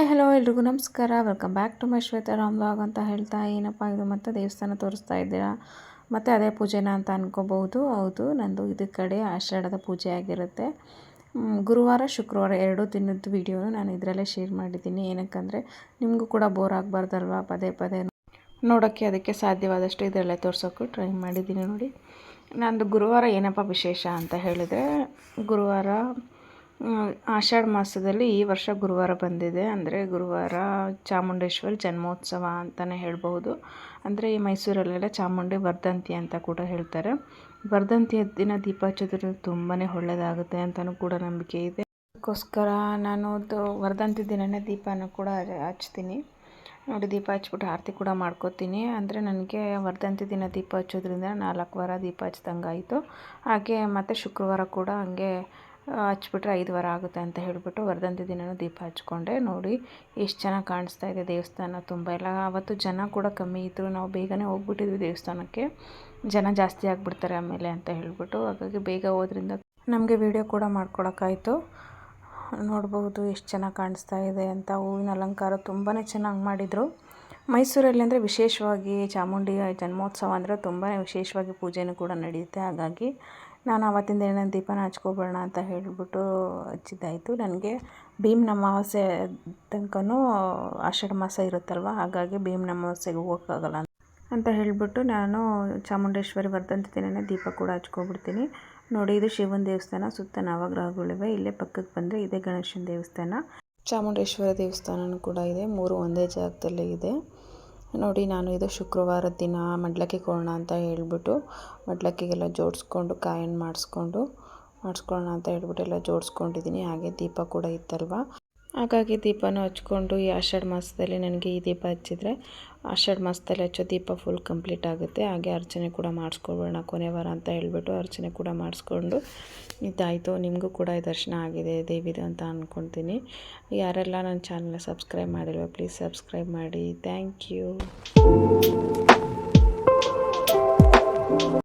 Hi, hello ಎಲ್ರಿಗೂ ನಮಸ್ಕಾರ. Welcome back to my Shweta Ram log ಅಂತ ಹೇಳ್ತಾ ಏನಪ್ಪ, ಇದು ಮತ್ತೆ ದೇವಸ್ಥಾನ ತೋರಿಸ್ತಾ ಇದ್ದೀರಾ? ಮತ್ತು ಅದೇ ಪೂಜೆನ ಅಂತ ಅನ್ಕೋಬಹುದು. ಹೌದು, ನಂದು ಇದು ಕಡೆ ಆಷಾಢದ ಪೂಜೆ ಆಗಿರುತ್ತೆ. ಗುರುವಾರ, ಶುಕ್ರವಾರ ಎರಡೂ ದಿನದ ವಿಡಿಯೋನು ನಾನು ಇದರಲ್ಲೇ ಶೇರ್ ಮಾಡಿದ್ದೀನಿ. ಏನಕ್ಕಂದರೆ, ನಿಮಗೂ ಕೂಡ ಬೋರ್ ಆಗಬಾರ್ದಲ್ವ? ಪದೇ ಪದೇ ನೋಡೋಕ್ಕೆ ಅದಕ್ಕೆ ಸಾಧ್ಯವಾದಷ್ಟು ಇದರಲ್ಲೇ ತೋರ್ಸೋಕ್ಕೂ ಟ್ರೈ ಮಾಡಿದ್ದೀನಿ ನೋಡಿ. ನಂದು ಗುರುವಾರ ಏನಪ್ಪ ವಿಶೇಷ ಅಂತ ಹೇಳಿದರೆ, ಗುರುವಾರ ಆಷಾಢ ಮಾಸದಲ್ಲಿ ಈ ವರ್ಷ ಗುರುವಾರ ಬಂದಿದೆ. ಅಂದರೆ ಗುರುವಾರ ಚಾಮುಂಡೇಶ್ವರಿ ಜನ್ಮೋತ್ಸವ ಅಂತಲೇ ಹೇಳ್ಬೋದು ಅಂದರೆ ಈ ಮೈಸೂರಲ್ಲೆಲ್ಲ ಚಾಮುಂಡಿ ವರ್ಧಂತಿ ಅಂತ ಕೂಡ ಹೇಳ್ತಾರೆ. ವರ್ಧಂತಿಯ ದಿನ ದೀಪ ಹಚ್ಚೋದ್ರಿಂದ ತುಂಬಾ ಒಳ್ಳೆಯದಾಗುತ್ತೆ ಅಂತಲೂ ಕೂಡ ನಂಬಿಕೆ ಇದೆ. ಅದಕ್ಕೋಸ್ಕರ ನಾನು ವರ್ಧಂತಿ ದಿನನೇ ದೀಪನ ಕೂಡ ಹಚ್ತೀನಿ. ನೋಡಿ, ದೀಪ ಹಚ್ಬಿಟ್ಟು ಆರತಿ ಕೂಡ ಮಾಡ್ಕೋತೀನಿ. ಅಂದರೆ ನನಗೆ ವರ್ಧಂತಿ ದಿನ ದೀಪ ಹಚ್ಚೋದ್ರಿಂದ ನಾಲ್ಕು ವಾರ ದೀಪ ಹಚ್ದಂಗೆ ಆಯಿತು ಹಾಗೆ ಮತ್ತು ಶುಕ್ರವಾರ ಕೂಡ ಹಂಗೆ ಹಚ್ಬಿಟ್ರೆ ಐದು ವಾರ ಆಗುತ್ತೆ ಅಂತ ಹೇಳಿಬಿಟ್ಟು ವರ್ಧಂತಿ ದಿನನೂ ದೀಪ ಹಚ್ಕೊಂಡೆ. ನೋಡಿ, ಎಷ್ಟು ಚೆನ್ನಾಗಿ ಕಾಣಿಸ್ತಾ ಇದೆ ದೇವಸ್ಥಾನ ತುಂಬ ಎಲ್ಲ. ಆವತ್ತು ಜನ ಕೂಡ ಕಮ್ಮಿ ಇದ್ದರು ನಾವು ಬೇಗನೆ ಹೋಗ್ಬಿಟ್ಟಿದ್ವಿ ದೇವಸ್ಥಾನಕ್ಕೆ. ಜನ ಜಾಸ್ತಿ ಆಗಿಬಿಡ್ತಾರೆ ಆಮೇಲೆ ಅಂತ ಹೇಳಿಬಿಟ್ಟು. ಹಾಗಾಗಿ ಬೇಗ ಹೋದ್ರಿಂದ ನಮಗೆ ವಿಡಿಯೋ ಕೂಡ ಮಾಡ್ಕೊಳಕ್ಕಾಯಿತು. ನೋಡ್ಬೋದು ಎಷ್ಟು ಚೆನ್ನಾಗಿ ಕಾಣಿಸ್ತಾ ಇದೆ ಅಂತ. ಹೂವಿನ ಅಲಂಕಾರ ತುಂಬಾ ಚೆನ್ನಾಗಿ ಮಾಡಿದರು. ಮೈಸೂರಲ್ಲಿ ಅಂದರೆ ವಿಶೇಷವಾಗಿ ಚಾಮುಂಡಿ ಜನ್ಮೋತ್ಸವ ಅಂದರೆ ತುಂಬಾ ವಿಶೇಷವಾಗಿ ಪೂಜೆಯೂ ಕೂಡ ನಡೆಯುತ್ತೆ. ಹಾಗಾಗಿ ನಾನು ಆವತ್ತಿನ ದಿನ ದೀಪನ ಹಚ್ಕೊಬೇಡ ಅಂತ ಹೇಳಿಬಿಟ್ಟು ಹಚ್ಚಿದ್ದಾಯಿತು. ನನಗೆ ಭೀಮ್ನ ಅಮಾವಾಸ್ಯೆ ತನಕನೂ ಆಷಾಢ ಮಾಸ ಇರುತ್ತಲ್ವ, ಹಾಗಾಗಿ ಭೀಮ್ನ ಅಮಾವಾಸ್ಯೆಗೆ ಹೋಗೋಕ್ಕಾಗಲ್ಲ ಅಂತ ಹೇಳಿಬಿಟ್ಟು ನಾನು ಚಾಮುಂಡೇಶ್ವರಿ ವರ್ಧಂತಿ ದಿನನೇ ದೀಪ ಕೂಡ ಹಚ್ಕೊಬಿಡ್ತೀನಿ. ನೋಡಿ, ಇದು ಶಿವನ ದೇವಸ್ಥಾನ, ಸುತ್ತ ನವಗ್ರಹಗಳಿವೆ. ಇಲ್ಲೇ ಪಕ್ಕಕ್ಕೆ ಬಂದರೆ ಇದೇ ಗಣೇಶನ ದೇವಸ್ಥಾನ. ಚಾಮುಂಡೇಶ್ವರಿ ದೇವಸ್ಥಾನನೂ ಕೂಡ ಇದೆ. ಮೂರು ಒಂದೇ ಜಾಗದಲ್ಲಿ ಇದೆ. ನೋಡಿ, ನಾನು ಇದು ಶುಕ್ರವಾರದ ದಿನ ಮಡ್ಲಕ್ಕಿ ಕೊಡೋಣ ಅಂತ ಹೇಳ್ಬಿಟ್ಟು ಮಡ್ಲಕ್ಕಿಗೆಲ್ಲ ಜೋಡಿಸ್ಕೊಂಡು ಕಾಯನ್ನು ಮಾಡಿಸ್ಕೊಂಡು ಮಾಡಿಸ್ಕೊಳ್ಳೋಣ ಅಂತ ಹೇಳ್ಬಿಟ್ಟು ಎಲ್ಲ ಜೋಡಿಸ್ಕೊಂಡಿದ್ದೀನಿ. ಹಾಗೆ ದೀಪ ಕೂಡ ಇತ್ತಲ್ವ? ಹಾಗಾಗಿ ದೀಪನೂ ಹಚ್ಕೊಂಡು ಈ ಆಷಾಢ ಮಾಸದಲ್ಲಿ ನನಗೆ ಈ ದೀಪ ಹಚ್ಚಿದರೆ ಆಷಾಢ ಮಾಸದಲ್ಲಿ ಹಚ್ಚೋ ದೀಪ ಫುಲ್ ಕಂಪ್ಲೀಟ್ ಆಗುತ್ತೆ. ಹಾಗೆ ಅರ್ಚನೆ ಕೂಡ ಮಾಡಿಸ್ಕೊಬೋಣ ಕೊನೆ ವಾರ ಅಂತ ಹೇಳಿಬಿಟ್ಟು ಅರ್ಚನೆ ಕೂಡ ಮಾಡಿಸ್ಕೊಂಡು ಇದಾಯಿತು. ನಿಮಗೂ ಕೂಡ ಈ ದರ್ಶನ ಆಗಿದೆ, ದೇವಿದು ಅಂತ ಅಂದ್ಕೊಳ್ತೀನಿ ಯಾರೆಲ್ಲ ನನ್ನ ಚಾನಲ್ನ ಸಬ್ಸ್ಕ್ರೈಬ್ ಮಾಡಿಲ್ವ ಪ್ಲೀಸ್ ಸಬ್ಸ್ಕ್ರೈಬ್ ಮಾಡಿ. Thank you